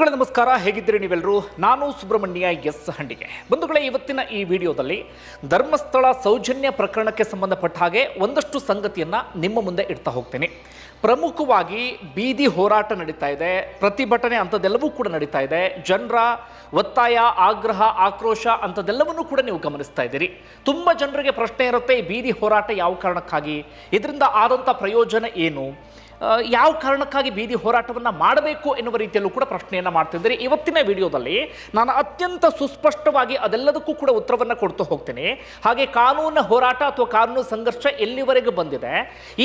ಬಂಧುಗಳೇ, ನಮಸ್ಕಾರ. ಹೇಗಿದ್ದೀರಿ ನೀವೆಲ್ಲರೂ? ನಾನು ಸುಬ್ರಹ್ಮಣ್ಯ ಎಸ್ ಹಂಡಿಗೆ. ಬಂಧುಗಳೇ, ಇವತ್ತಿನ ಈ ವಿಡಿಯೋದಲ್ಲಿ ಧರ್ಮಸ್ಥಳ ಸೌಜನ್ಯ ಪ್ರಕರಣಕ್ಕೆ ಸಂಬಂಧಪಟ್ಟ ಹಾಗೆ ಒಂದಷ್ಟು ಸಂಗತಿಯನ್ನು ನಿಮ್ಮ ಮುಂದೆ ಇಡ್ತಾ ಹೋಗ್ತೀನಿ. ಪ್ರಮುಖವಾಗಿ ಬೀದಿ ಹೋರಾಟ ನಡೀತಾ ಇದೆ. ಪ್ರತಿಭಟನೆ ಅಂಥದ್ದೆಲ್ಲವೂ ಕೂಡ ನಡೀತಾ ಇದೆ. ಜನರ ಒತ್ತಾಯ, ಆಗ್ರಹ, ಆಕ್ರೋಶ ಅಂಥದ್ದೆಲ್ಲವನ್ನೂ ಕೂಡ ನೀವು ಗಮನಿಸ್ತಾ ಇದ್ದೀರಿ. ತುಂಬ ಜನರಿಗೆ ಪ್ರಶ್ನೆ ಇರುತ್ತೆ, ಈ ಬೀದಿ ಹೋರಾಟ ಯಾವ ಕಾರಣಕ್ಕಾಗಿ? ಇದರಿಂದ ಆದಂಥ ಪ್ರಯೋಜನ ಏನು? ಯಾವ ಕಾರಣಕ್ಕಾಗಿ ಬೀದಿ ಹೋರಾಟವನ್ನು ಮಾಡಬೇಕು ಎನ್ನುವ ರೀತಿಯಲ್ಲೂ ಕೂಡ ಪ್ರಶ್ನೆಯನ್ನು ಮಾಡ್ತಿದ್ದೀರಿ. ಇವತ್ತಿನ ವಿಡಿಯೋದಲ್ಲಿ ನಾನು ಅತ್ಯಂತ ಸುಸ್ಪಷ್ಟವಾಗಿ ಅದೆಲ್ಲದಕ್ಕೂ ಕೂಡ ಉತ್ತರವನ್ನು ಕೊಡ್ತಾ ಹೋಗ್ತೀನಿ. ಹಾಗೆ ಕಾನೂನು ಹೋರಾಟ ಅಥವಾ ಕಾನೂನು ಸಂಘರ್ಷ ಎಲ್ಲಿವರೆಗೂ ಬಂದಿದೆ?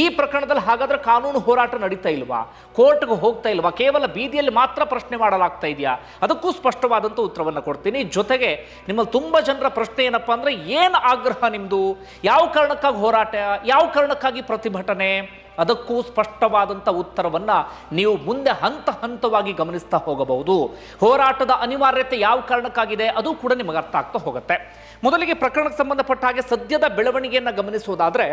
ಈ ಪ್ರಕರಣದಲ್ಲಿ ಹಾಗಾದ್ರೆ ಕಾನೂನು ಹೋರಾಟ ನಡೀತಾ ಇಲ್ವಾ? ಕೋರ್ಟ್ಗೆ ಹೋಗ್ತಾ ಇಲ್ವಾ? ಕೇವಲ ಬೀದಿಯಲ್ಲಿ ಮಾತ್ರ ಪ್ರಶ್ನೆ ಮಾಡಲಾಗ್ತಾ ಇದೆಯಾ? ಅದಕ್ಕೂ ಸ್ಪಷ್ಟವಾದಂಥ ಉತ್ತರವನ್ನು ಕೊಡ್ತೀನಿ. ಜೊತೆಗೆ ನಿಮ್ಮಲ್ಲಿ ತುಂಬ ಜನರ ಪ್ರಶ್ನೆ ಏನಪ್ಪ ಅಂದರೆ, ಏನು ಆಗ್ರಹ ನಿಮ್ಮದು ಯಾವ ಕಾರಣಕ್ಕಾಗಿ ಹೋರಾಟ? ಯಾವ ಕಾರಣಕ್ಕಾಗಿ ಪ್ರತಿಭಟನೆ? ಅದಕ್ಕೂ ಸ್ಪಷ್ಟವಾದಂಥ ಉತ್ತರವನ್ನು ನೀವು ಮುಂದೆ ಹಂತ ಹಂತವಾಗಿ ಗಮನಿಸ್ತಾ ಹೋಗಬಹುದು. ಹೋರಾಟದ ಅನಿವಾರ್ಯತೆ ಯಾವ ಕಾರಣಕ್ಕಾಗಿದೆ ಅದು ಕೂಡ ನಿಮಗೆ ಅರ್ಥ ಆಗ್ತಾ ಹೋಗುತ್ತೆ. ಮೊದಲಿಗೆ ಪ್ರಕರಣಕ್ಕೆ ಸಂಬಂಧಪಟ್ಟ ಹಾಗೆ ಸದ್ಯದ ಬೆಳವಣಿಗೆಯನ್ನು ಗಮನಿಸುವುದಾದರೆ,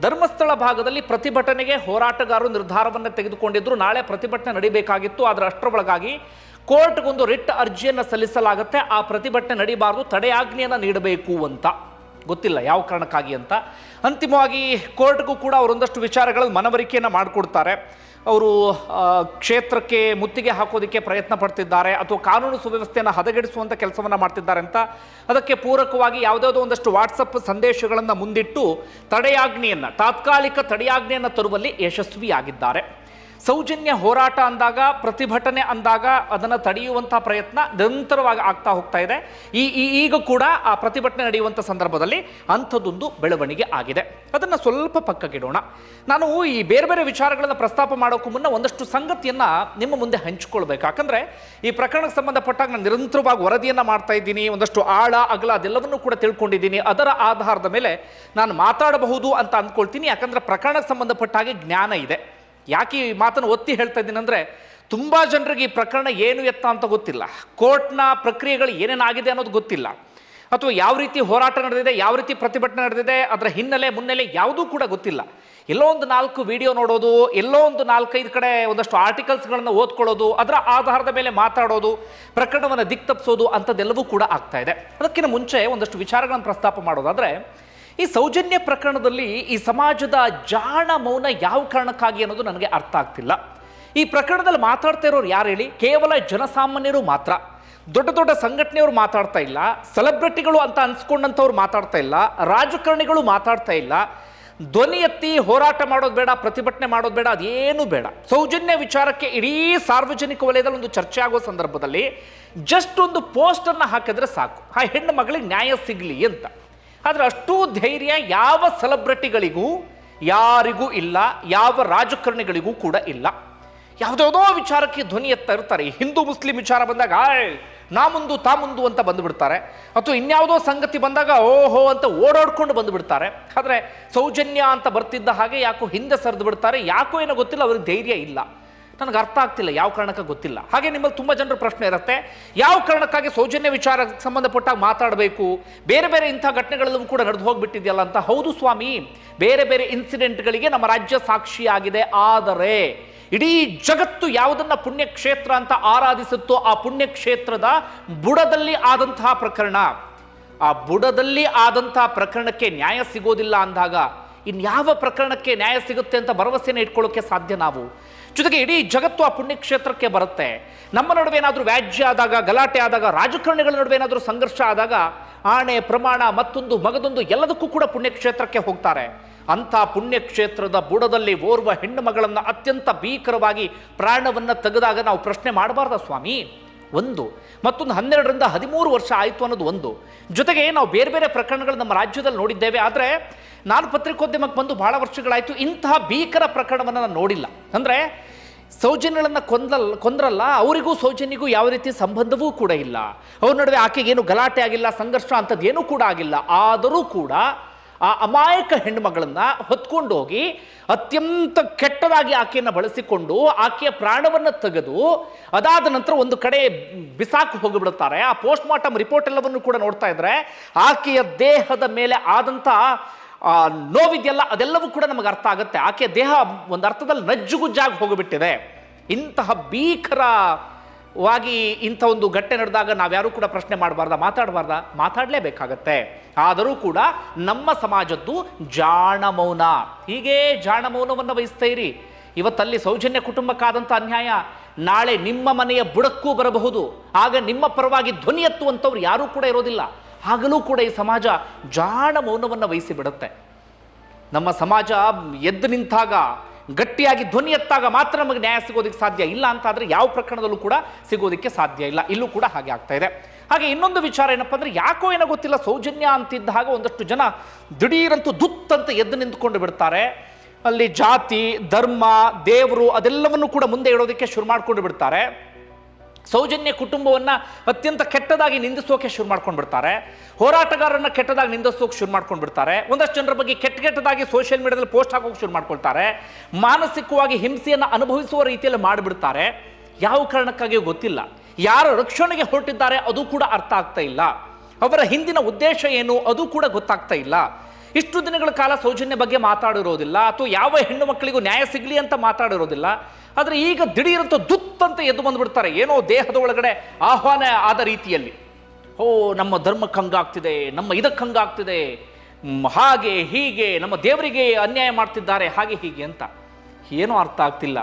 ಧರ್ಮಸ್ಥಳ ಭಾಗದಲ್ಲಿ ಪ್ರತಿಭಟನೆಗೆ ಹೋರಾಟಗಾರರು ನಿರ್ಧಾರವನ್ನು ತೆಗೆದುಕೊಂಡಿದ್ದರು ನಾಳೆ ಪ್ರತಿಭಟನೆ ನಡೀಬೇಕಾಗಿತ್ತು. ಅದರ ಅಷ್ಟರೊಳಗಾಗಿ ಕೋರ್ಟ್ಗೊಂದು ರಿಟ್ ಅರ್ಜಿಯನ್ನು ಸಲ್ಲಿಸಲಾಗುತ್ತೆ. ಆ ಪ್ರತಿಭಟನೆ ನಡೀಬಾರದು. ತಡೆಯಾಜ್ಞೆಯನ್ನು ನೀಡಬೇಕು ಅಂತ. ಗೊತ್ತಿಲ್ಲ ಯಾವ ಕಾರಣಕ್ಕಾಗಿ ಅಂತ. ಅಂತಿಮವಾಗಿ ಕೋರ್ಟ್ಗೂ ಕೂಡ ಅವರೊಂದಷ್ಟು ವಿಚಾರಗಳಲ್ಲಿ ಮನವರಿಕೆಯನ್ನು ಮಾಡಿಕೊಡ್ತಾರೆ. ಅವರು ಕ್ಷೇತ್ರಕ್ಕೆ ಮುತ್ತಿಗೆ ಹಾಕೋದಕ್ಕೆ ಪ್ರಯತ್ನ ಪಡ್ತಿದ್ದಾರೆ ಅಥವಾ ಕಾನೂನು ಸುವ್ಯವಸ್ಥೆಯನ್ನು ಹದಗೆಡಿಸುವಂಥ ಕೆಲಸವನ್ನು ಮಾಡ್ತಿದ್ದಾರೆ ಅಂತ. ಅದಕ್ಕೆ ಪೂರಕವಾಗಿ ಯಾವುದಾವುದೋ ಒಂದಷ್ಟು ವಾಟ್ಸಪ್ ಸಂದೇಶಗಳನ್ನು ಮುಂದಿಟ್ಟು ತಡೆಯಾಜ್ಞೆಯನ್ನು, ತಾತ್ಕಾಲಿಕ ತಡೆಯಾಜ್ಞೆಯನ್ನು ತರುವಲ್ಲಿ ಯಶಸ್ವಿಯಾಗಿದ್ದಾರೆ. ಸೌಜನ್ಯ ಹೋರಾಟ ಅಂದಾಗ, ಪ್ರತಿಭಟನೆ ಅಂದಾಗ ಅದನ್ನು ತಡೆಯುವಂಥ ಪ್ರಯತ್ನ ನಿರಂತರವಾಗಿ ಆಗ್ತಾ ಹೋಗ್ತಾ ಇದೆ. ಈ ಈಗ ಕೂಡ ಆ ಪ್ರತಿಭಟನೆ ನಡೆಯುವಂಥ ಸಂದರ್ಭದಲ್ಲಿ ಅಂಥದ್ದೊಂದು ಬೆಳವಣಿಗೆ ಆಗಿದೆ. ಅದನ್ನು ಸ್ವಲ್ಪ ಪಕ್ಕಕ್ಕಿಡೋಣ. ನಾನು ಈ ಬೇರೆ ಬೇರೆ ವಿಚಾರಗಳನ್ನು ಪ್ರಸ್ತಾಪ ಮಾಡೋಕ್ಕೂ ಮುನ್ನ ಒಂದಷ್ಟು ಸಂಗತಿಯನ್ನು ನಿಮ್ಮ ಮುಂದೆ ಹಂಚಿಕೊಳ್ಬೇಕು. ಯಾಕಂದರೆ ಈ ಪ್ರಕರಣಕ್ಕೆ ಸಂಬಂಧಪಟ್ಟಾಗ ನಾನು ನಿರಂತರವಾಗಿ ವರದಿಯನ್ನು ಮಾಡ್ತಾ ಇದ್ದೀನಿ, ಒಂದಷ್ಟು ಆಳ, ಅಗಲ ಅದೆಲ್ಲವನ್ನೂ ಕೂಡ ತಿಳ್ಕೊಂಡಿದ್ದೀನಿ. ಅದರ ಆಧಾರದ ಮೇಲೆ ನಾನು ಮಾತಾಡಬಹುದು ಅಂತ ಅಂದ್ಕೊಳ್ತೀನಿ. ಯಾಕಂದರೆ ಪ್ರಕರಣಕ್ಕೆ ಸಂಬಂಧಪಟ್ಟ ಹಾಗೆ ಜ್ಞಾನ ಇದೆ. ಯಾಕೆ ಈ ಮಾತನ್ನು ಒತ್ತಿ ಹೇಳ್ತಾ ಇದ್ದೀನಿ ಅಂದರೆ ತುಂಬ ಜನರಿಗೆ ಈ ಪ್ರಕರಣ ಏನು ಎತ್ತ ಅಂತ ಗೊತ್ತಿಲ್ಲ. ಕೋರ್ಟ್ನ ಪ್ರಕ್ರಿಯೆಗಳು ಏನೇನಾಗಿದೆ ಅನ್ನೋದು ಗೊತ್ತಿಲ್ಲ. ಅಥವಾ ಯಾವ ರೀತಿ ಹೋರಾಟ ನಡೆದಿದೆ, ಯಾವ ರೀತಿ ಪ್ರತಿಭಟನೆ ನಡೆದಿದೆ, ಅದರ ಹಿನ್ನೆಲೆ, ಮುನ್ನೆಲೆ ಯಾವುದೂ ಕೂಡ ಗೊತ್ತಿಲ್ಲ. ಎಲ್ಲೋ ಒಂದು ನಾಲ್ಕು ವಿಡಿಯೋ ನೋಡೋದು, ಎಲ್ಲೋ ಒಂದು ನಾಲ್ಕೈದು ಕಡೆ ಒಂದಷ್ಟು ಆರ್ಟಿಕಲ್ಸ್ಗಳನ್ನು ಓದ್ಕೊಳ್ಳೋದು, ಅದರ ಆಧಾರದ ಮೇಲೆ ಮಾತಾಡೋದು, ಪ್ರಕರಣವನ್ನು ದಿಕ್ತಪ್ಸೋದು ಅಂಥದ್ದೆಲ್ಲವೂ ಕೂಡ ಆಗ್ತಾ ಇದೆ. ಅದಕ್ಕಿಂತ ಮುಂಚೆ ಒಂದಷ್ಟು ವಿಚಾರಗಳನ್ನು ಪ್ರಸ್ತಾಪ ಮಾಡೋದಾದರೆ ಈ ಸೌಜನ್ಯ ಪ್ರಕರಣದಲ್ಲಿ ಈ ಸಮಾಜದ ಜಾಣ ಮೌನ ಯಾವ ಕಾರಣಕ್ಕಾಗಿ ಅನ್ನೋದು ನನಗೆ ಅರ್ಥ ಆಗ್ತಿಲ್ಲ. ಈ ಪ್ರಕರಣದಲ್ಲಿ ಮಾತಾಡ್ತಾ ಇರೋರು ಯಾರು ಹೇಳಿ? ಕೇವಲ ಜನಸಾಮಾನ್ಯರು ಮಾತ್ರ. ದೊಡ್ಡ ದೊಡ್ಡ ಸಂಘಟನೆಯವರು ಮಾತಾಡ್ತಾ ಇಲ್ಲ. ಸೆಲೆಬ್ರಿಟಿಗಳು ಅಂತ ಅನ್ಸ್ಕೊಂಡಂಥವ್ರು ಮಾತಾಡ್ತಾ ಇಲ್ಲ. ರಾಜಕಾರಣಿಗಳು ಮಾತಾಡ್ತಾ ಇಲ್ಲ. ಧ್ವನಿ ಎತ್ತಿ ಹೋರಾಟ ಮಾಡೋದು ಬೇಡ, ಪ್ರತಿಭಟನೆ ಮಾಡೋದು ಬೇಡ, ಅದೇನು ಬೇಡ. ಸೌಜನ್ಯ ವಿಚಾರಕ್ಕೆ ಇಡೀ ಸಾರ್ವಜನಿಕ ವಲಯದಲ್ಲಿ ಒಂದು ಚರ್ಚೆ ಆಗೋ ಸಂದರ್ಭದಲ್ಲಿ ಜಸ್ಟ್ ಒಂದು ಪೋಸ್ಟನ್ನು ಹಾಕಿದ್ರೆ ಸಾಕು. ಆ ಹೆಣ್ಣು ಮಗಳಿಗೆ ನ್ಯಾಯ ಸಿಗಲಿ ಅಂತ. ಆದರೆ ಅಷ್ಟೂ ಧೈರ್ಯ ಯಾವ ಸೆಲೆಬ್ರಿಟಿಗಳಿಗೂ ಯಾರಿಗೂ ಇಲ್ಲ, ಯಾವ ರಾಜಕಾರಣಿಗಳಿಗೂ ಕೂಡ ಇಲ್ಲ. ಯಾವುದ್ಯಾವುದೋ ವಿಚಾರಕ್ಕೆ ಧ್ವನಿ ಎತ್ತಾ ಇರ್ತಾರೆ. ಹಿಂದೂ, ಮುಸ್ಲಿಂ ವಿಚಾರ ಬಂದಾಗ, ಆಯ್ ನಾ ಮುಂದು ತಾ ಮುಂದು ಅಂತ ಬಂದುಬಿಡ್ತಾರೆ. ಅಥವಾ ಇನ್ಯಾವುದೋ ಸಂಗತಿ ಬಂದಾಗ, ಓಹೋ ಅಂತ ಓಡಾಡ್ಕೊಂಡು ಬಂದುಬಿಡ್ತಾರೆ. ಆದರೆ ಸೌಜನ್ಯ ಅಂತ ಬರ್ತಿದ್ದ ಹಾಗೆ ಯಾಕೋ ಹಿಂದೆ ಸರಿದು ಬಿಡ್ತಾರೆ. ಯಾಕೋ ಏನೋ ಗೊತ್ತಿಲ್ಲ, ಅವ್ರಿಗೆ ಧೈರ್ಯ ಇಲ್ಲ. ನನಗೆ ಅರ್ಥ ಆಗ್ತಿಲ್ಲ, ಯಾವ ಕಾರಣಕ್ಕೆ ಗೊತ್ತಿಲ್ಲ. ಹಾಗೆ ನಿಮ್ಮಲ್ಲಿ ತುಂಬ ಜನರ ಪ್ರಶ್ನೆ ಇರುತ್ತೆ, ಯಾವ ಕಾರಣಕ್ಕಾಗಿ ಸೌಜನ್ಯ ವಿಚಾರಕ್ಕೆ ಸಂಬಂಧಪಟ್ಟಾಗ ಮಾತಾಡಬೇಕು? ಬೇರೆ ಬೇರೆ ಇಂಥ ಘಟನೆಗಳಲ್ಲೂ ಕೂಡ ನಡೆದು ಹೋಗಿಬಿಟ್ಟಿದೆಯಲ್ಲ ಅಂತ. ಹೌದು ಸ್ವಾಮಿ, ಬೇರೆ ಬೇರೆ ಇನ್ಸಿಡೆಂಟ್ಗಳಿಗೆ ನಮ್ಮ ರಾಜ್ಯ ಸಾಕ್ಷಿಯಾಗಿದೆ. ಆದರೆ, ಇಡೀ ಜಗತ್ತು ಯಾವುದನ್ನ ಪುಣ್ಯಕ್ಷೇತ್ರ ಅಂತ ಆರಾಧಿಸುತ್ತೋ ಆ ಪುಣ್ಯಕ್ಷೇತ್ರದ ಬುಡದಲ್ಲಿ ಆದಂತಹ ಪ್ರಕರಣ. ಆ ಬುಡದಲ್ಲಿ ಆದಂತಹ ಪ್ರಕರಣಕ್ಕೆ ನ್ಯಾಯ ಸಿಗೋದಿಲ್ಲ ಅಂದಾಗ, ಇನ್ಯಾವ ಪ್ರಕರಣಕ್ಕೆ ನ್ಯಾಯ ಸಿಗುತ್ತೆ ಅಂತ ಭರವಸೆನ ಇಟ್ಕೊಳ್ಳೋಕ್ಕೆ ಸಾಧ್ಯ ನಾವು? ಜೊತೆಗೆ ಇಡೀ ಜಗತ್ತು ಆ ಪುಣ್ಯಕ್ಷೇತ್ರಕ್ಕೆ ಬರುತ್ತೆ. ನಮ್ಮ ನಡುವೆ ಏನಾದರೂ ವ್ಯಾಜ್ಯ ಆದಾಗ, ಗಲಾಟೆ ಆದಾಗ, ರಾಜಕಾರಣಿಗಳ ನಡುವೆ ಏನಾದರೂ ಸಂಘರ್ಷ ಆದಾಗ, ಆಣೆ, ಪ್ರಮಾಣ, ಮತ್ತೊಂದು, ಮಗದೊಂದು ಎಲ್ಲದಕ್ಕೂ ಕೂಡ ಪುಣ್ಯಕ್ಷೇತ್ರಕ್ಕೆ ಹೋಗ್ತಾರೆ. ಅಂಥ ಪುಣ್ಯಕ್ಷೇತ್ರದ ಬುಡದಲ್ಲಿ ಓರ್ವ ಹೆಣ್ಣು ಮಗಳನ್ನು ಅತ್ಯಂತ ಭೀಕರವಾಗಿ ಪ್ರಾಣವನ್ನು ತೆಗೆದಾಗ ನಾವು ಪ್ರಶ್ನೆ ಮಾಡಬಾರ್ದ ಸ್ವಾಮಿ? ಒಂದು ಮತ್ತೊಂದು ಹನ್ನೆರಡರಿಂದ ಹದಿಮೂರು ವರ್ಷ ಆಯಿತು ಅನ್ನೋದು ಒಂದು. ಜೊತೆಗೆ ನಾವು ಬೇರೆ ಬೇರೆ ಪ್ರಕರಣಗಳು ನಮ್ಮ ರಾಜ್ಯದಲ್ಲಿ ನೋಡಿದ್ದೇವೆ, ಆದರೆ ನಾನು ಪತ್ರಿಕೋದ್ಯಮಕ್ಕೆ ಬಂದು ಭಾಳ ವರ್ಷಗಳಾಯಿತು, ಇಂತಹ ಭೀಕರ ಪ್ರಕರಣವನ್ನು ನಾನು ನೋಡಿಲ್ಲ. ಅಂದರೆ ಸೌಜನ್ಯಗಳನ್ನು ಕೊಂದಲ್, ಕೊಂದ್ರಲ್ಲ, ಅವರಿಗೂ ಸೌಜನ್ಯಗೂ ಯಾವ ರೀತಿ ಸಂಬಂಧವೂ ಕೂಡ ಇಲ್ಲ. ಅವ್ರ ನಡುವೆ ಆಕೆಗೇನು ಗಲಾಟೆ ಆಗಿಲ್ಲ, ಸಂಘರ್ಷ ಅಂಥದ್ದು ಏನೂ ಕೂಡ ಆಗಿಲ್ಲ. ಆದರೂ ಕೂಡ ಆ ಅಮಾಯಕ ಹೆಣ್ಣುಮಗಳನ್ನು ಹೊತ್ಕೊಂಡು ಹೋಗಿ ಅತ್ಯಂತ ಕೆಟ್ಟದಾಗಿ ಆಕೆಯನ್ನು ಬಳಸಿಕೊಂಡು ಆಕೆಯ ಪ್ರಾಣವನ್ನು ತೆಗೆದು ಅದಾದ ನಂತರ ಒಂದು ಕಡೆ ಬಿಸಾಕು ಹೋಗಿಬಿಡುತ್ತಾರೆ. ಆ ಪೋಸ್ಟ್ ಮಾರ್ಟಮ್ ರಿಪೋರ್ಟ್ ಎಲ್ಲವನ್ನು ಕೂಡ ನೋಡ್ತಾ ಇದ್ರೆ ಆಕೆಯ ದೇಹದ ಮೇಲೆ ಆದಂಥ ಆ, ನೋವಿದೆಯಲ್ಲ ಅದೆಲ್ಲವೂ ಕೂಡ ನಮಗೆ ಅರ್ಥ ಆಗುತ್ತೆ. ಆಕೆಯ ದೇಹ ಒಂದು ಅರ್ಥದಲ್ಲಿ ನಜ್ಜುಗುಜ್ಜಾಗಿ ಹೋಗಿಬಿಟ್ಟಿದೆ. ಇಂತಹ ಭೀಕರ ವಾಗಿ ಇಂಥ ಒಂದು ಘಟ್ಟೆ ನಡೆದಾಗ ನಾವ್ಯಾರೂ ಕೂಡ ಪ್ರಶ್ನೆ ಮಾಡಬಾರ್ದ, ಮಾತಾಡಬಾರ್ದ? ಮಾತಾಡಲೇಬೇಕಾಗತ್ತೆ. ಆದರೂ ಕೂಡ ನಮ್ಮ ಸಮಾಜದ್ದು ಜಾಣ ಮೌನ ಹೀಗೆ ಜಾಣ ಮೌನವನ್ನು ವಹಿಸ್ತಾ ಇರಿ ಇವತ್ತಲ್ಲಿ ಸೌಜನ್ಯ ಕುಟುಂಬಕ್ಕಾದಂಥ ಅನ್ಯಾಯ. ನಾಳೆ ನಿಮ್ಮ ಮನೆಯ ಬುಡಕ್ಕೂ ಬರಬಹುದು. ಆಗ ನಿಮ್ಮ ಪರವಾಗಿ ಧ್ವನಿ ಎತ್ತುವಂಥವ್ರು ಯಾರೂ ಕೂಡ ಇರೋದಿಲ್ಲ. ಆಗಲೂ ಕೂಡ ಈ ಸಮಾಜ ಜಾಣ ಮೌನವನ್ನು ವಹಿಸಿ ಬಿಡುತ್ತೆ ನಮ್ಮ ಸಮಾಜ ಎದ್ದು ನಿಂತಾಗ ಗಟ್ಟಿಯಾಗಿ ಧ್ವನಿ ಎತ್ತಾಗ ಮಾತ್ರ ನಮಗೆ ನ್ಯಾಯ ಸಿಗೋದಕ್ಕೆ ಸಾಧ್ಯ ಇಲ್ಲ ಅಂತಾದರೆ ಯಾವ ಪ್ರಕರಣದಲ್ಲೂ ಕೂಡ ಸಿಗೋದಕ್ಕೆ ಸಾಧ್ಯ ಇಲ್ಲ. ಇಲ್ಲೂ ಕೂಡ ಹಾಗೆ ಆಗ್ತಾ ಇದೆ. ಹಾಗೆ ಇನ್ನೊಂದು ವಿಚಾರ ಏನಪ್ಪ ಅಂದ್ರೆ ಯಾಕೋ ಏನೋ ಗೊತ್ತಿಲ್ಲ, ಸೌಜನ್ಯ ಅಂತಿದ್ದ ಹಾಗೆ ಒಂದಷ್ಟು ಜನ ದಿಢೀರಂತೂ ದುತ್ತಂತ ಎದ್ದು ನಿಂತ್ಕೊಂಡು ಬಿಡ್ತಾರೆ. ಅಲ್ಲಿ ಜಾತಿ, ಧರ್ಮ, ದೇವರು ಅದೆಲ್ಲವನ್ನು ಕೂಡ ಮುಂದೆ ಇಡೋದಕ್ಕೆ ಶುರು ಮಾಡಿಕೊಂಡು ಬಿಡ್ತಾರೆ. ಸೌಜನ್ಯ ಕುಟುಂಬವನ್ನು ಅತ್ಯಂತ ಕೆಟ್ಟದಾಗಿ ನಿಂದಿಸೋಕೆ ಶುರು ಮಾಡ್ಕೊಂಡು ಬಿಡ್ತಾರೆ. ಹೋರಾಟಗಾರರನ್ನ ಕೆಟ್ಟದಾಗಿ ನಿಂದಿಸೋಕೆ ಶುರು ಮಾಡ್ಕೊಂಡು ಬಿಡ್ತಾರೆ. ಒಂದಷ್ಟು ಜನರ ಬಗ್ಗೆ ಕೆಟ್ಟ ಕೆಟ್ಟದಾಗಿ ಸೋಷಿಯಲ್ ಮೀಡಿಯಾದಲ್ಲಿ ಪೋಸ್ಟ್ ಹಾಕೋಕೆ ಶುರು ಮಾಡ್ಕೊಳ್ತಾರೆ. ಮಾನಸಿಕವಾಗಿ ಹಿಂಸೆಯನ್ನು ಅನುಭವಿಸುವ ರೀತಿಯಲ್ಲಿ ಮಾಡಿಬಿಡ್ತಾರೆ. ಯಾವ ಕಾರಣಕ್ಕಾಗಿಯೂ ಗೊತ್ತಿಲ್ಲ. ಯಾರ ರಕ್ಷಣೆಗೆ ಹೊರಟಿದ್ದಾರೆ ಅದು ಕೂಡ ಅರ್ಥ ಆಗ್ತಾ ಇಲ್ಲ. ಅವರ ಹಿಂದಿನ ಉದ್ದೇಶ ಏನು ಅದು ಕೂಡ ಗೊತ್ತಾಗ್ತಾ ಇಲ್ಲ. ಇಷ್ಟು ದಿನಗಳ ಕಾಲ ಸೌಜನ್ಯ ಬಗ್ಗೆ ಮಾತಾಡಿರೋದಿಲ್ಲ ಅಥವಾ ಯಾವ ಹೆಣ್ಣು ಮಕ್ಕಳಿಗೂ ನ್ಯಾಯ ಸಿಗಲಿ ಅಂತ ಮಾತಾಡಿರೋದಿಲ್ಲ. ಆದರೆ ಈಗ ದಿಢೀರಂತ ದುತ್ತಂತ ಎದ್ದು ಬಂದುಬಿಡ್ತಾರೆ. ಏನೋ ದೇಹದ ಒಳಗಡೆ ಆಹ್ವಾನ ಆದ ರೀತಿಯಲ್ಲಿ. ಓ ನಮ್ಮ ಧರ್ಮಕ್ಕೆ ಹಂಗಾಗ್ತಿದೆ, ನಮ್ಮ ಇದಕ್ಕೆ ಹಂಗಾಗ್ತಿದೆ. ಹಾಗೆ, ಹೀಗೆ, ನಮ್ಮ ದೇವರಿಗೆ ಅನ್ಯಾಯ ಮಾಡ್ತಿದ್ದಾರೆ, ಹಾಗೆ, ಹೀಗೆ ಅಂತ. ಏನೂ ಅರ್ಥ ಆಗ್ತಿಲ್ಲ.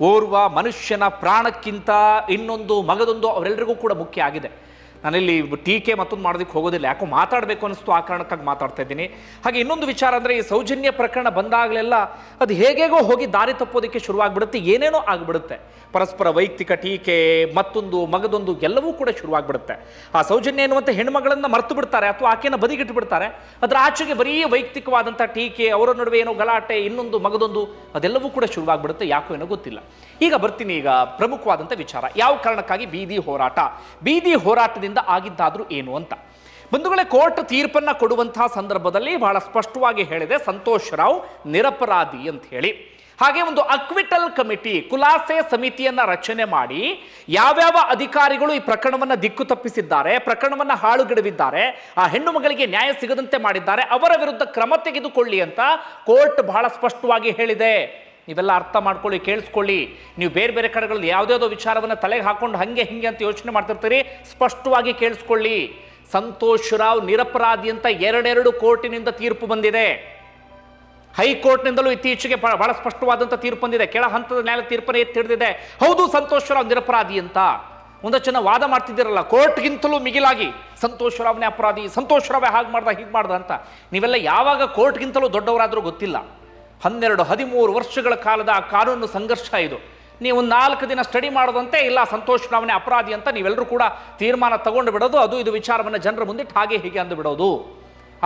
ಓರ್ವ ಮನುಷ್ಯನ ಪ್ರಾಣಕ್ಕಿಂತ ಇನ್ನೊಂದು ಮಗದೊಂದು ಅವರೆಲ್ಲರಿಗೂ ಕೂಡ ಮುಖ್ಯ ಆಗಿದೆ. ನಾನಿಲ್ಲಿ ಟೀಕೆ ಮತ್ತೊಂದು ಮಾಡೋದಕ್ಕೆ ಹೋಗೋದಿಲ್ಲ. ಯಾಕೋ ಮಾತಾಡಬೇಕು ಅನಿಸ್ತು ಆ ಕಾರಣಕ್ಕಾಗಿ ಮಾತಾಡ್ತಾ ಇದ್ದೀನಿ. ಹಾಗೆ ಇನ್ನೊಂದು ವಿಚಾರ ಅಂದರೆ ಈ ಸೌಜನ್ಯ ಪ್ರಕರಣ ಬಂದಾಗಲೆಲ್ಲ ಅದು ಹೇಗೇಗೋ ಹೋಗಿ ದಾರಿ ತಪ್ಪೋದಕ್ಕೆ ಶುರುವಾಗ್ಬಿಡುತ್ತೆ, ಏನೇನೋ ಆಗಿಬಿಡುತ್ತೆ. ಪರಸ್ಪರ ವೈಯಕ್ತಿಕ ಟೀಕೆ, ಮತ್ತೊಂದು ಮಗದೊಂದು ಎಲ್ಲವೂ ಕೂಡ ಶುರುವಾಗ್ಬಿಡುತ್ತೆ. ಆ ಸೌಜನ್ಯ ಎನ್ನುವಂಥ ಹೆಣ್ಮಗಳನ್ನು ಮರೆತು ಬಿಡ್ತಾರೆ ಅಥವಾ ಆಕೆಯನ್ನು ಬದಿಗಿಟ್ಟು ಬಿಡ್ತಾರೆ ಅದರ ಆಚೆಗೆ ಬರೀ ವೈಯಕ್ತಿಕವಾದಂಥ ಟೀಕೆ, ಅವರ ನಡುವೆ ಏನೋ ಗಲಾಟೆ, ಇನ್ನೊಂದು ಮಗದೊಂದು, ಅದೆಲ್ಲವೂ ಕೂಡ ಶುರುವಾಗ್ಬಿಡುತ್ತೆ, ಯಾಕೋ ಏನೋ ಗೊತ್ತಿಲ್ಲ. ಈಗ ಬರ್ತೀನಿ ಈಗ ಪ್ರಮುಖವಾದಂಥ ವಿಚಾರ. ಯಾವ ಕಾರಣಕ್ಕಾಗಿ ಬೀದಿ ಹೋರಾಟ? ಬೀದಿ ಹೋರಾಟದಿಂದ ಆಗಿದ್ದಾದ್ರೂ ಏನು ಅಂತ. ಬಂಧುಗಳೇ, ಕೋರ್ಟ್ ತೀರ್ಪನ್ನ ಕೊಡುವಂತಹ ಸಂದರ್ಭದಲ್ಲಿ ಬಹಳ ಸ್ಪಷ್ಟವಾಗಿ ಹೇಳಿದೆ, ಸಂತೋಷ್ ರಾವ್ ನಿರಪರಾಧಿ ಅಂತ ಹೇಳಿ. ಹಾಗೆ ಒಂದು ಅಕ್ವಿಟಲ್ ಕಮಿಟಿ ಕುಲಾಸೆ ಸಮಿತಿಯನ್ನ ರಚನೆ ಮಾಡಿ, ಯಾವ್ಯಾವ ಅಧಿಕಾರಿಗಳು ಈ ಪ್ರಕರಣವನ್ನ ದಿಕ್ಕು ತಪ್ಪಿಸಿದ್ದಾರೆ, ಪ್ರಕರಣವನ್ನ ಹಾಳುಗೆಡವಿದ್ದಾರೆ, ಆ ಹೆಣ್ಣು ಮಗಳಿಗೆ ನ್ಯಾಯ ಸಿಗದಂತೆ ಮಾಡಿದ್ದಾರೆ, ಅವರ ವಿರುದ್ಧ ಕ್ರಮ ತೆಗೆದುಕೊಳ್ಳಿ ಅಂತ ಕೋರ್ಟ್ ಬಹಳ ಸ್ಪಷ್ಟವಾಗಿ ಹೇಳಿದೆ. ನೀವೆಲ್ಲ ಅರ್ಥ ಮಾಡ್ಕೊಳ್ಳಿ, ಕೇಳಿಸ್ಕೊಳ್ಳಿ. ನೀವು ಬೇರೆ ಬೇರೆ ಕಡೆಗಳಲ್ಲಿ ಯಾವುದ್ಯಾವುದೋ ವಿಚಾರವನ್ನು ತಲೆಗೆ ಹಾಕೊಂಡು ಹಂಗೆ ಹಿಂಗೆ ಅಂತ ಯೋಚನೆ ಮಾಡ್ತಿರ್ತೀರಿ, ಸ್ಪಷ್ಟವಾಗಿ ಕೇಳಿಸ್ಕೊಳ್ಳಿ. ಸಂತೋಷ್ ರಾವ್ ನಿರಪರಾಧಿ ಅಂತ ಎರಡೆರಡು ಕೋರ್ಟಿನಿಂದ ತೀರ್ಪು ಬಂದಿದೆ. ಹೈಕೋರ್ಟ್ನಿಂದಲೂ ಇತ್ತೀಚೆಗೆ ಬಹಳ ಸ್ಪಷ್ಟವಾದಂಥ ತೀರ್ಪು ಬಂದಿದೆ. ಕೆಳ ಹಂತದ ನ್ಯಾಯಾಲಯ ತೀರ್ಪನ್ನು ಎತ್ತಿ ಹಿಡಿದಿದೆ. ಹೌದು, ಸಂತೋಷ್ ರಾವ್ ನಿರಪರಾಧಿ ಅಂತ. ಒಂದಷ್ಟು ಜನ ವಾದ ಮಾಡ್ತಿದ್ದೀರಲ್ಲ, ಕೋರ್ಟ್ಗಿಂತಲೂ ಮಿಗಿಲಾಗಿ ಸಂತೋಷ್ ರಾವ್ನೇ ಅಪರಾಧಿ, ಸಂತೋಷ್ ರಾವೇ ಹಾಗೆ ಮಾಡ್ದ, ಹೀಗೆ ಮಾಡ್ದ ಅಂತ. ನೀವೆಲ್ಲ ಯಾವಾಗ ಕೋರ್ಟ್ಗಿಂತಲೂ ದೊಡ್ಡವರಾದರೂ ಗೊತ್ತಿಲ್ಲ. ಹನ್ನೆರಡು, ಹದಿಮೂರು ವರ್ಷಗಳ ಕಾಲದ ಆ ಕಾನೂನು ಸಂಘರ್ಷ ಇದು. ನೀವು ನಾಲ್ಕು ದಿನ ಸ್ಟಡಿ ಮಾಡೋದಂತೆ, ಇಲ್ಲ ಸಂತೋಷ್ ಚುನಾವಣೆ ಅಪರಾಧಿ ಅಂತ ನೀವೆಲ್ಲರೂ ಕೂಡ ತೀರ್ಮಾನ ತಗೊಂಡು ಬಿಡೋದು, ಅದು ಇದು ವಿಚಾರವನ್ನು ಜನರ ಮುಂದಿಟ್ಟು ಹಾಗೆ ಹೀಗೆ ಅಂದು ಬಿಡೋದು.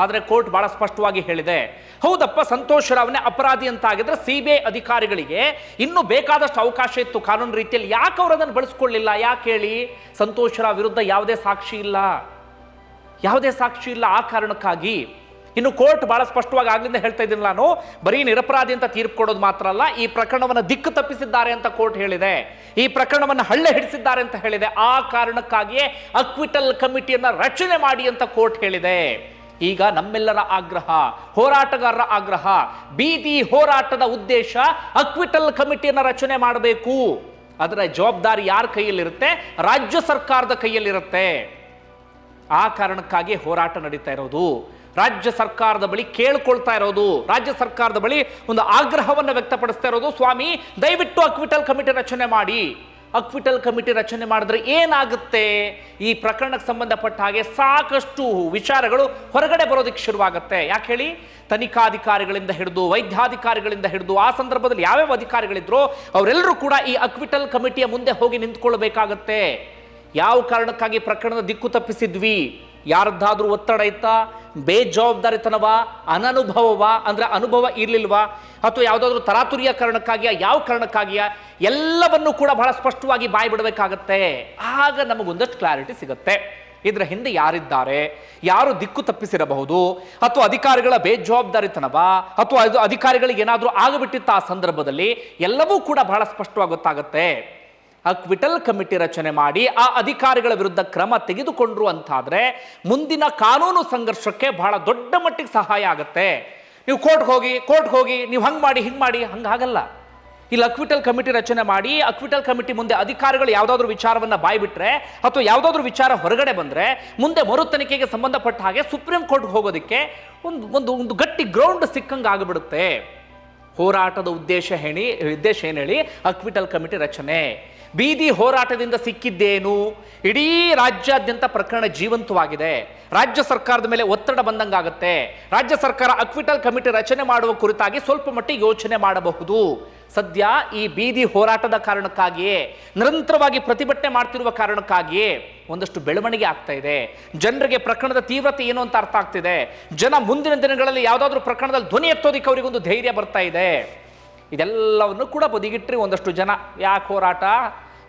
ಆದರೆ ಕೋರ್ಟ್ ಬಹಳ ಸ್ಪಷ್ಟವಾಗಿ ಹೇಳಿದೆ, ಹೌದಪ್ಪ ಸಂತೋಷ್ ಚುನಾವಣೆ ಅಪರಾಧಿ ಅಂತ ಆಗಿದ್ರೆ ಸಿ ಬಿ ಐ ಅಧಿಕಾರಿಗಳಿಗೆ ಇನ್ನೂ ಬೇಕಾದಷ್ಟು ಅವಕಾಶ ಇತ್ತು ಕಾನೂನು ರೀತಿಯಲ್ಲಿ. ಯಾಕೆ ಅವರು ಅದನ್ನು ಬಳಸ್ಕೊಳ್ಳಿಲ್ಲ? ಯಾಕೆ ಹೇಳಿ? ಸಂತೋಷ್ ವಿರುದ್ಧ ಯಾವುದೇ ಸಾಕ್ಷಿ ಇಲ್ಲ. ಯಾವುದೇ ಸಾಕ್ಷಿ ಇಲ್ಲ ಆ ಕಾರಣಕ್ಕಾಗಿ. ಇನ್ನು ಕೋರ್ಟ್ ಬಹಳ ಸ್ಪಷ್ಟವಾಗಿ ಆಗ್ಲಿಂದ ಹೇಳ್ತಾ ಇದ್ದೀನಿ ನಾನು, ಬರೀ ನಿರಪರಾಧಿ ಅಂತ ತೀರ್ಪು ಕೊಡೋದು ಮಾತ್ರ ಅಲ್ಲ, ಈ ಪ್ರಕರಣವನ್ನು ದಿಕ್ಕು ತಪ್ಪಿಸಿದ್ದಾರೆ ಅಂತ ಕೋರ್ಟ್ ಹೇಳಿದೆ. ಈ ಪ್ರಕರಣವನ್ನು ಹಳ್ಳೆ ಹಿಡಿಸಿದ್ದಾರೆ ಅಂತ ಹೇಳಿದೆ. ಆ ಕಾರಣಕ್ಕಾಗಿಯೇ ಅಕ್ವಿಟಲ್ ಕಮಿಟಿಯನ್ನ ರಚನೆ ಮಾಡಿ ಅಂತ ಕೋರ್ಟ್ ಹೇಳಿದೆ. ಈಗ ನಮ್ಮೆಲ್ಲರ ಆಗ್ರಹ, ಹೋರಾಟಗಾರರ ಆಗ್ರಹ, ಬೀದಿ ಹೋರಾಟದ ಉದ್ದೇಶ ಅಕ್ವಿಟಲ್ ಕಮಿಟಿಯನ್ನ ರಚನೆ ಮಾಡಬೇಕು. ಅದರ ಜವಾಬ್ದಾರಿ ಯಾರ ಕೈಯಲ್ಲಿರುತ್ತೆ? ರಾಜ್ಯ ಸರ್ಕಾರದ ಕೈಯಲ್ಲಿರುತ್ತೆ. ಆ ಕಾರಣಕ್ಕಾಗಿ ಹೋರಾಟ ನಡೀತಾ ಇರೋದು. ರಾಜ್ಯ ಸರ್ಕಾರದ ಬಳಿ ಕೇಳ್ಕೊಳ್ತಾ ಇರೋದು, ರಾಜ್ಯ ಸರ್ಕಾರದ ಬಳಿ ಒಂದು ಆಗ್ರಹವನ್ನು ವ್ಯಕ್ತಪಡಿಸ್ತಾ ಇರೋದು, ಸ್ವಾಮಿ, ದಯವಿಟ್ಟು ಅಕ್ವಿಟಲ್ ಕಮಿಟಿ ರಚನೆ ಮಾಡಿ. ಅಕ್ವಿಟಲ್ ಕಮಿಟಿ ರಚನೆ ಮಾಡಿದ್ರೆ ಏನಾಗುತ್ತೆ? ಈ ಪ್ರಕರಣಕ್ಕೆ ಸಂಬಂಧಪಟ್ಟ ಹಾಗೆ ಸಾಕಷ್ಟು ವಿಚಾರಗಳು ಹೊರಗಡೆ ಬರೋದಕ್ಕೆ ಶುರುವಾಗುತ್ತೆ. ಯಾಕೆ ಹೇಳಿ? ತನಿಖಾಧಿಕಾರಿಗಳಿಂದ ಹಿಡಿದು, ವೈದ್ಯಾಧಿಕಾರಿಗಳಿಂದ ಹಿಡಿದು, ಆ ಸಂದರ್ಭದಲ್ಲಿ ಯಾವ್ಯಾವ ಅಧಿಕಾರಿಗಳಿದ್ರು, ಅವರೆಲ್ಲರೂ ಕೂಡ ಈ ಅಕ್ವಿಟಲ್ ಕಮಿಟಿಯ ಮುಂದೆ ಹೋಗಿ ನಿಂತ್ಕೊಳ್ಬೇಕಾಗತ್ತೆ. ಯಾವ ಕಾರಣಕ್ಕಾಗಿ ಪ್ರಕರಣದ ದಿಕ್ಕು ತಪ್ಪಿಸಿದ್ವಿ? ಯಾರದ್ದಾದ್ರೂ ಒತ್ತಡ ಇತ್ತಾ? ಬೇಜವಾಬ್ದಾರಿತನವ? ಅನನುಭವವ? ಅಂದ್ರೆ ಅನುಭವ ಇರ್ಲಿಲ್ವಾ? ಅಥವಾ ಯಾವುದಾದ್ರೂ ತರಾತುರಿಯ ಕಾರಣಕ್ಕಾಗಿಯ? ಯಾವ ಕಾರಣಕ್ಕಾಗಿಯಾ? ಎಲ್ಲವನ್ನು ಕೂಡ ಬಹಳ ಸ್ಪಷ್ಟವಾಗಿ ಬಾಯಿ ಬಿಡಬೇಕಾಗತ್ತೆ. ಆಗ ನಮಗೊಂದಷ್ಟು ಕ್ಲಾರಿಟಿ ಸಿಗುತ್ತೆ. ಇದರ ಹಿಂದೆ ಯಾರಿದ್ದಾರೆ? ಯಾರು ದಿಕ್ಕು ತಪ್ಪಿಸಿರಬಹುದು? ಅಥವಾ ಅಧಿಕಾರಿಗಳ ಬೇಜವಾಬ್ದಾರಿತನವ? ಅಥವಾ ಅಧಿಕಾರಿಗಳಿಗೆ ಏನಾದರೂ ಆಗಬಿಟ್ಟಿತ್ತ ಆ ಸಂದರ್ಭದಲ್ಲಿ? ಎಲ್ಲವೂ ಕೂಡ ಬಹಳ ಸ್ಪಷ್ಟವಾಗಿ ಗೊತ್ತಾಗುತ್ತೆ. ಅಕ್ವಿಟಲ್ ಕಮಿಟಿ ರಚನೆ ಮಾಡಿ ಆ ಅಧಿಕಾರಿಗಳ ವಿರುದ್ಧ ಕ್ರಮ ತೆಗೆದುಕೊಂಡ್ರು ಅಂತಾದರೆ ಮುಂದಿನ ಕಾನೂನು ಸಂಘರ್ಷಕ್ಕೆ ಬಹಳ ದೊಡ್ಡ ಮಟ್ಟಿಗೆ ಸಹಾಯ ಆಗುತ್ತೆ. ನೀವು ಕೋರ್ಟ್ಗೆ ಹೋಗಿ ಕೋರ್ಟ್ಗೆ ಹೋಗಿ, ನೀವು ಹಂಗೆ ಮಾಡಿ, ಹಿಂಗೆ ಮಾಡಿ ಹಂಗಾಗಲ್ಲ ಇಲ್ಲಿ ಅಕ್ವಿಟಲ್ ಕಮಿಟಿ ರಚನೆ ಮಾಡಿ ಅಕ್ವಿಟಲ್ ಕಮಿಟಿ ಮುಂದೆ ಅಧಿಕಾರಿಗಳು ಯಾವುದಾದ್ರೂ ವಿಚಾರವನ್ನು ಬಾಯ್ಬಿಟ್ರೆ ಅಥವಾ ಯಾವುದಾದ್ರೂ ವಿಚಾರ ಹೊರಗಡೆ ಬಂದರೆ ಮುಂದೆ ಮರು ತನಿಖೆಗೆ ಸಂಬಂಧಪಟ್ಟ ಹಾಗೆ ಸುಪ್ರೀಂ ಕೋರ್ಟ್ಗೆ ಹೋಗೋದಕ್ಕೆ ಒಂದು ಒಂದು ಒಂದು ಗಟ್ಟಿ ಗ್ರೌಂಡ್ ಸಿಕ್ಕಂಗೆ ಆಗಿಬಿಡುತ್ತೆ ಹೋರಾಟದ ಉದ್ದೇಶ ಹೇಳಿ, ಉದ್ದೇಶ ಏನು ಹೇಳಿ? ಅಕ್ವಿಟಲ್ ಕಮಿಟಿ ರಚನೆ. ಬೀದಿ ಹೋರಾಟದಿಂದ ಸಿಕ್ಕಿದ್ದೇನು? ಇಡೀ ರಾಜ್ಯಾದ್ಯಂತ ಪ್ರಕರಣ ಜೀವಂತವಾಗಿದೆ. ರಾಜ್ಯ ಸರ್ಕಾರದ ಮೇಲೆ ಒತ್ತಡ ಬಂದಂಗಾಗತ್ತೆ. ರಾಜ್ಯ ಸರ್ಕಾರ ಅಕ್ವಿಟಲ್ ಕಮಿಟಿ ರಚನೆ ಮಾಡುವ ಕುರಿತಾಗಿ ಸ್ವಲ್ಪ ಮಟ್ಟಿಗೆ ಯೋಚನೆ ಮಾಡಬಹುದು. ಸದ್ಯ ಈ ಬೀದಿ ಹೋರಾಟದ ಕಾರಣಕ್ಕಾಗಿಯೇ, ನಿರಂತರವಾಗಿ ಪ್ರತಿಭಟನೆ ಮಾಡ್ತಿರುವ ಕಾರಣಕ್ಕಾಗಿಯೇ ಒಂದಷ್ಟು ಬೆಳವಣಿಗೆ ಆಗ್ತಾ ಇದೆ. ಜನರಿಗೆ ಪ್ರಕರಣದ ತೀವ್ರತೆ ಏನು ಅಂತ ಅರ್ಥ ಆಗ್ತಿದೆ. ಜನ ಮುಂದಿನ ದಿನಗಳಲ್ಲಿ ಯಾವುದಾದ್ರೂ ಪ್ರಕರಣದಲ್ಲಿ ಧ್ವನಿ ಎತ್ತೋದಿಕ್ಕೆ ಅವರಿಗೊಂದು ಧೈರ್ಯ ಬರ್ತಾ ಇದೆ. ಇದೆಲ್ಲವನ್ನು ಕೂಡ ಬದಿಗಿಟ್ರಿ ಒಂದಷ್ಟು ಜನ. ಯಾಕೆ ಹೋರಾಟ?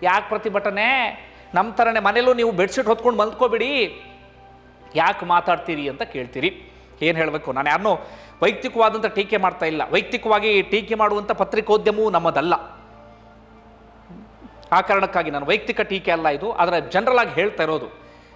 ಯಾಕೆ ಪ್ರತಿಭಟನೆ? ನಮ್ಮ ಥರನೇ ಮನೇಲೂ ನೀವು ಬೆಡ್ಶೀಟ್ ಹೊತ್ಕೊಂಡು ಮಲ್ಕೋಬಿಡಿ ಯಾಕೆ ಮಾತಾಡ್ತೀರಿ ಅಂತ ಕೇಳ್ತೀರಿ. ಏನು ಹೇಳಬೇಕು? ನಾನು ಯಾರನ್ನೂ ವೈಯಕ್ತಿಕವಾದಂಥ ಟೀಕೆ ಮಾಡ್ತಾ ಇಲ್ಲ. ವೈಯಕ್ತಿಕವಾಗಿ ಟೀಕೆ ಮಾಡುವಂಥ ಪತ್ರಿಕೋದ್ಯಮವೂ ನಮ್ಮದಲ್ಲ. ಆ ಕಾರಣಕ್ಕಾಗಿ ನಾನು ವೈಯಕ್ತಿಕ ಟೀಕೆ ಅಲ್ಲ ಇದು. ಆದರೆ ಜನರಲ್ ಆಗಿ ಹೇಳ್ತಾ ಇರೋದು.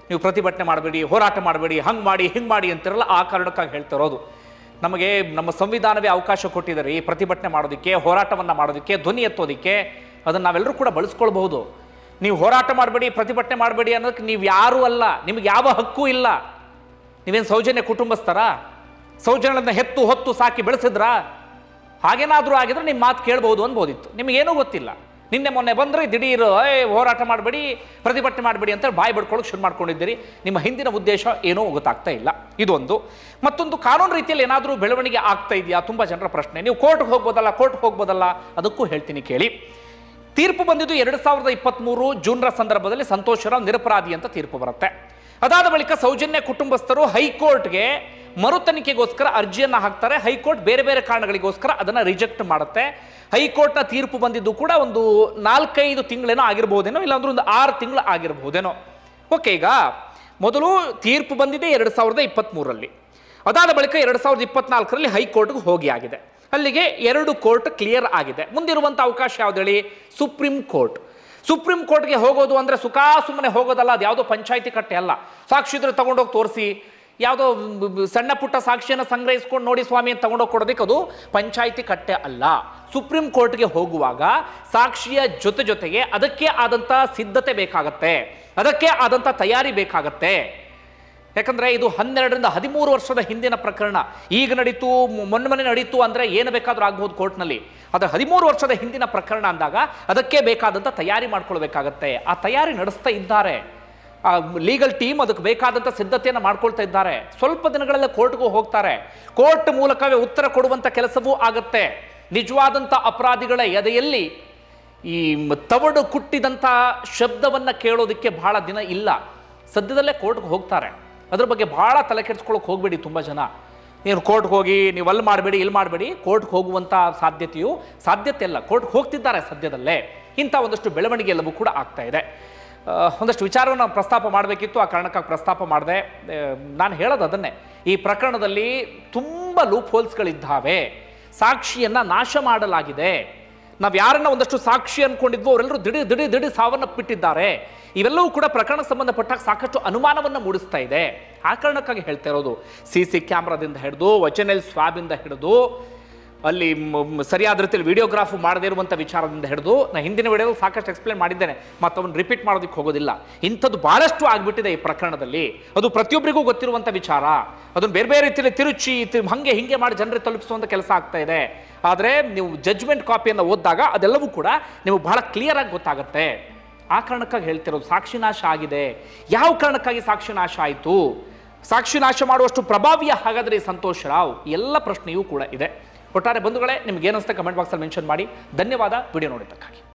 ನೀವು ಪ್ರತಿಭಟನೆ ಮಾಡಬೇಡಿ, ಹೋರಾಟ ಮಾಡಬೇಡಿ, ಹಂಗೆ ಮಾಡಿ, ಹಿಂಗೆ ಮಾಡಿ ಅಂತಿರಲ್ಲ, ಆ ಕಾರಣಕ್ಕಾಗಿ ಹೇಳ್ತಾ ಇರೋದು. ನಮಗೆ ನಮ್ಮ ಸಂವಿಧಾನವೇ ಅವಕಾಶ ಕೊಟ್ಟಿದ್ದಾರೆ. ಈ ಪ್ರತಿಭಟನೆ ಮಾಡೋದಕ್ಕೆ, ಹೋರಾಟವನ್ನು ಮಾಡೋದಕ್ಕೆ, ಧ್ವನಿ ಎತ್ತೋದಕ್ಕೆ ಅದನ್ನು ನಾವೆಲ್ಲರೂ ಕೂಡ ಬಳಸ್ಕೊಳ್ಬಹುದು. ನೀವು ಹೋರಾಟ ಮಾಡಬೇಡಿ, ಪ್ರತಿಭಟನೆ ಮಾಡಬೇಡಿ ಅನ್ನೋದಕ್ಕೆ ನೀವು ಯಾರೂ ಅಲ್ಲ. ನಿಮಗೆ ಯಾವ ಹಕ್ಕೂ ಇಲ್ಲ. ನೀವೇನು ಸೌಜನ್ಯ ಕುಟುಂಬಸ್ಥರ? ಸೌಜನ್ಯನ ಹೆತ್ತು ಹೊತ್ತು ಸಾಕಿ ಬೆಳೆಸಿದ್ರಾ? ಹಾಗೇನಾದರೂ ಆಗಿದ್ರೆ ನಿಮ್ಮ ಮಾತು ಕೇಳ್ಬೋದು ಅನ್ಬೋದಿತ್ತು. ನಿಮಗೇನೂ ಗೊತ್ತಿಲ್ಲ. ನಿನ್ನೆ ಮೊನ್ನೆ ಬಂದರೆ ದಿಢೀರ್, ಏ, ಹೋರಾಟ ಮಾಡಬೇಡಿ, ಪ್ರತಿಭಟನೆ ಮಾಡಬೇಡಿ ಅಂತ ಬಾಯಿ ಬಿಡ್ಕೊಳ್ಳೋಕೆ ಶುರು ಮಾಡ್ಕೊಂಡಿದ್ದೀರಿ. ನಿಮ್ಮ ಹಿಂದಿನ ಉದ್ದೇಶ ಏನೂ ಗೊತ್ತಾಗ್ತಾ ಇಲ್ಲ. ಇದೊಂದು. ಮತ್ತೊಂದು ಕಾನೂನು ರೀತಿಯಲ್ಲಿ ಏನಾದರೂ ಬೆಳವಣಿಗೆ ಆಗ್ತಾ ಇದೆಯಾ? ತುಂಬ ಜನರ ಪ್ರಶ್ನೆ. ನೀವು ಕೋರ್ಟ್ಗೆ ಹೋಗ್ಬೋದಲ್ಲ ಕೋರ್ಟ್ಗೆ ಹೋಗ್ಬೋದಲ್ಲ? ಅದಕ್ಕೂ ಹೇಳ್ತೀನಿ ಕೇಳಿ. ತೀರ್ಪು ಬಂದಿದ್ದು ಎರಡು ಸಾವಿರದ ಇಪ್ಪತ್ತ್ಮೂರು ಜೂನ್ರ ಸಂದರ್ಭದಲ್ಲಿ ಸಂತೋಷರಾವ್ ನಿರಪರಾಧಿ ಅಂತ ತೀರ್ಪು ಬರುತ್ತೆ. ಅದಾದ ಬಳಿಕ ಸೌಜನ್ಯ ಕುಟುಂಬಸ್ಥರು ಹೈಕೋರ್ಟ್ಗೆ ಮರು ತನಿಖೆಗೋಸ್ಕರ ಅರ್ಜಿಯನ್ನು ಹಾಕ್ತಾರೆ. ಹೈಕೋರ್ಟ್ ಬೇರೆ ಬೇರೆ ಕಾರಣಗಳಿಗೋಸ್ಕರ ಅದನ್ನು ರಿಜೆಕ್ಟ್ ಮಾಡುತ್ತೆ. ಹೈಕೋರ್ಟ್ನ ತೀರ್ಪು ಬಂದಿದ್ದು ಕೂಡ ಒಂದು ನಾಲ್ಕೈದು ತಿಂಗಳೇನೋ ಆಗಿರ್ಬೋದೇನೋ, ಇಲ್ಲಾಂದ್ರೆ ಒಂದು ಆರು ತಿಂಗಳು ಆಗಿರ್ಬೋದೇನೋ. ಓಕೆ, ಈಗ ಮೊದಲು ತೀರ್ಪು ಬಂದಿದೆ ಎರಡು ಸಾವಿರದ ಇಪ್ಪತ್ತ್ಮೂರರಲ್ಲಿ ಅದಾದ ಬಳಿಕ ಎರಡು ಸಾವಿರದ ಇಪ್ಪತ್ನಾಲ್ಕರಲ್ಲಿ ಹೈಕೋರ್ಟ್ಗೆ ಹೋಗಿ ಆಗಿದೆ. ಅಲ್ಲಿಗೆ ಎರಡು ಕೋರ್ಟ್ ಕ್ಲಿಯರ್ ಆಗಿದೆ. ಮುಂದಿರುವಂಥ ಅವಕಾಶ ಯಾವುದು ಹೇಳಿ? Supreme court. ಸುಪ್ರೀಂ ಕೋರ್ಟ್ಗೆ ಹೋಗೋದು ಅಂದರೆ ಸುಖಾ ಸುಮ್ಮನೆ ಹೋಗೋದಲ್ಲ, ಅದು ಯಾವುದೋ ಪಂಚಾಯಿತಿ ಕಟ್ಟೆ ಅಲ್ಲ. ಸಾಕ್ಷಿ ಇದ್ರೆ ತಗೊಂಡೋಗಿ ತೋರಿಸಿ, ಯಾವುದೋ ಸಣ್ಣ ಪುಟ್ಟ ಸಾಕ್ಷಿಯನ್ನು ಸಂಗ್ರಹಿಸ್ಕೊಂಡು ನೋಡಿ ಸ್ವಾಮಿ ಅಂತ ತಗೊಂಡೋಗಿ ಕೊಡೋದಕ್ಕೆ ಅದು ಪಂಚಾಯಿತಿ ಕಟ್ಟೆ ಅಲ್ಲ. ಸುಪ್ರೀಂ ಕೋರ್ಟ್ಗೆ ಹೋಗುವಾಗ ಸಾಕ್ಷಿಯ ಜೊತೆ ಜೊತೆಗೆ ಅದಕ್ಕೆ ಆದಂಥ ಸಿದ್ಧತೆ ಬೇಕಾಗತ್ತೆ. ಅದಕ್ಕೆ ಆದಂಥ ತಯಾರಿ ಬೇಕಾಗತ್ತೆ. ಯಾಕಂದ್ರೆ ಇದು ಹನ್ನೆರಡರಿಂದ ಹದಿಮೂರು ವರ್ಷದ ಹಿಂದಿನ ಪ್ರಕರಣ. ಈಗ ನಡೀತು ಮೊನ್ನೆ ನಡೀತು ಅಂದರೆ ಏನು ಬೇಕಾದರೂ ಆಗ್ಬೋದು ಕೋರ್ಟ್ನಲ್ಲಿ. ಆದರೆ ಹದಿಮೂರು ವರ್ಷದ ಹಿಂದಿನ ಪ್ರಕರಣ ಅಂದಾಗ ಅದಕ್ಕೆ ಬೇಕಾದಂಥ ತಯಾರಿ ಮಾಡ್ಕೊಳ್ಬೇಕಾಗತ್ತೆ. ಆ ತಯಾರಿ ನಡೆಸ್ತಾ ಇದ್ದಾರೆ. ಆ ಲೀಗಲ್ ಟೀಮ್ ಅದಕ್ಕೆ ಬೇಕಾದಂಥ ಸಿದ್ಧತೆಯನ್ನು ಮಾಡ್ಕೊಳ್ತಾ ಇದ್ದಾರೆ. ಸ್ವಲ್ಪ ದಿನಗಳಲ್ಲೇ ಕೋರ್ಟ್ಗೂ ಹೋಗ್ತಾರೆ. ಕೋರ್ಟ್ ಮೂಲಕವೇ ಉತ್ತರ ಕೊಡುವಂಥ ಕೆಲಸವೂ ಆಗತ್ತೆ. ನಿಜವಾದಂಥ ಅಪರಾಧಿಗಳ ಎದೆಯಲ್ಲಿ ಈ ತವಡು ಕುಟ್ಟಿದಂಥ ಶಬ್ದವನ್ನು ಕೇಳೋದಕ್ಕೆ ಬಹಳ ದಿನ ಇಲ್ಲ. ಸದ್ಯದಲ್ಲೇ ಕೋರ್ಟ್ಗೆ ಹೋಗ್ತಾರೆ. ಅದ್ರ ಬಗ್ಗೆ ಭಾಳ ತಲೆ ಕೆಡಿಸ್ಕೊಳ್ಳೋಕೆ ಹೋಗಬೇಡಿ ತುಂಬ ಜನ. ನೀವು ಕೋರ್ಟ್ಗೆ ಹೋಗಿ, ನೀವು ಅಲ್ಲಿ ಮಾಡಬೇಡಿ, ಇಲ್ಲಿ ಮಾಡಬೇಡಿ ಕೋರ್ಟ್ಗೆ ಹೋಗುವಂಥ ಸಾಧ್ಯತೆಯು ಸಾಧ್ಯತೆ ಅಲ್ಲ. ಕೋರ್ಟ್ಗೆ ಹೋಗ್ತಿದ್ದಾರೆ ಸದ್ಯದಲ್ಲೇ. ಇಂಥ ಒಂದಷ್ಟು ಬೆಳವಣಿಗೆ ಎಲ್ಲವೂ ಕೂಡ ಆಗ್ತಾ ಇದೆ. ಒಂದಷ್ಟು ವಿಚಾರವನ್ನು ಪ್ರಸ್ತಾಪ ಮಾಡಬೇಕಿತ್ತು, ಆ ಕಾರಣಕ್ಕಾಗಿ ಪ್ರಸ್ತಾಪ ಮಾಡಿದೆ. ನಾನು ಹೇಳೋದು ಅದನ್ನೇ. ಈ ಪ್ರಕರಣದಲ್ಲಿ ತುಂಬ ಲೂಪ್ ಹೋಲ್ಸ್ಗಳಿದ್ದಾವೆ ಸಾಕ್ಷಿಯನ್ನು ನಾಶ ಮಾಡಲಾಗಿದೆ. ನಾವು ಯಾರನ್ನ ಒಂದಷ್ಟು ಸಾಕ್ಷಿ ಅನ್ಕೊಂಡಿದ್ವೋ ಅವರೆಲ್ಲರೂ ದಿಢೀರ್ ದಿಢೀರ್ ದಿಢೀರ್ ಸಾವನ್ನಪ್ಪಿಟ್ಟಿದ್ದಾರೆ ಇವೆಲ್ಲವೂ ಕೂಡ ಪ್ರಕರಣಕ್ಕೆ ಸಂಬಂಧಪಟ್ಟಾಗ ಸಾಕಷ್ಟು ಅನುಮಾನವನ್ನು ಮೂಡಿಸ್ತಾ ಇದೆ. ಆ ಕಾರಣಕ್ಕಾಗಿ ಹೇಳ್ತಾ ಇರೋದು, ಸಿ ಸಿ ಕ್ಯಾಮ್ರಾದಿಂದ ಹಿಡಿದು, ವಚನೆಲ್ ಸ್ವಾಬಿಂದ ಹಿಡಿದು ಅಲ್ಲಿ ಸರಿಯಾದ ರೀತಿಯಲ್ಲಿ ವಿಡಿಯೋಗ್ರಾಫ್ ಮಾಡದೇ ಇರುವಂಥ ವಿಚಾರದಿಂದ ಹಿಡಿದು ನಾನು ಹಿಂದಿನ ವಿಡಿಯೋದಲ್ಲಿ ಸಾಕಷ್ಟು ಎಕ್ಸ್ಪ್ಲೇನ್ ಮಾಡಿದ್ದೇನೆ, ಮತ್ತು ಅವನು ರಿಪೀಟ್ ಮಾಡೋದಕ್ಕೆ ಹೋಗೋದಿಲ್ಲ. ಇಂಥದ್ದು ಭಾಳಷ್ಟು ಆಗಿಬಿಟ್ಟಿದೆ ಈ ಪ್ರಕರಣದಲ್ಲಿ. ಅದು ಪ್ರತಿಯೊಬ್ಬರಿಗೂ ಗೊತ್ತಿರುವಂಥ ವಿಚಾರ. ಅದನ್ನು ಬೇರೆ ಬೇರೆ ರೀತಿಯಲ್ಲಿ ತಿರುಚಿ ಹಾಗೆ ಹಂಗೆ ಮಾಡಿ ಜನರಿಗೆ ತಲುಪಿಸುವಂಥ ಕೆಲಸ ಆಗ್ತಾ ಇದೆ. ಆದರೆ ನೀವು ಜಜ್ಮೆಂಟ್ ಕಾಪಿಯನ್ನು ಓದಿದಾಗ ಅದೆಲ್ಲವೂ ಕೂಡ ನಿಮಗೆ ಬಹಳ ಕ್ಲಿಯರ್ ಆಗಿ ಗೊತ್ತಾಗುತ್ತೆ. ಆ ಕಾರಣಕ್ಕಾಗಿ ಹೇಳ್ತಿರೋದು ಸಾಕ್ಷಿನಾಶ ಆಗಿದೆ. ಯಾವ ಕಾರಣಕ್ಕಾಗಿ ಸಾಕ್ಷಿ ನಾಶ ಆಯಿತು? ಸಾಕ್ಷಿ ನಾಶ ಮಾಡುವಷ್ಟು ಪ್ರಭಾವಿಯ ಹಾಗಾದರೆ ಸಂತೋಷ್ ರಾವ್ ಎಲ್ಲ ಪ್ರಶ್ನೆಯೂ ಕೂಡ ಇದೆ. ಒಟ್ಟಾರೆ ಬಂಧುಗಳೇ ನಿಮ್ಗೆ ಏನಿಸ್ತಾ ಕಮೆಂಟ್ ಬಾಕ್ಸಲ್ಲಿ ಮೆನ್ಷನ್ ಮಾಡಿ. ಧನ್ಯವಾದ ವಿಡಿಯೋ ನೋಡಿದ್ದಕ್ಕಾಗಿ.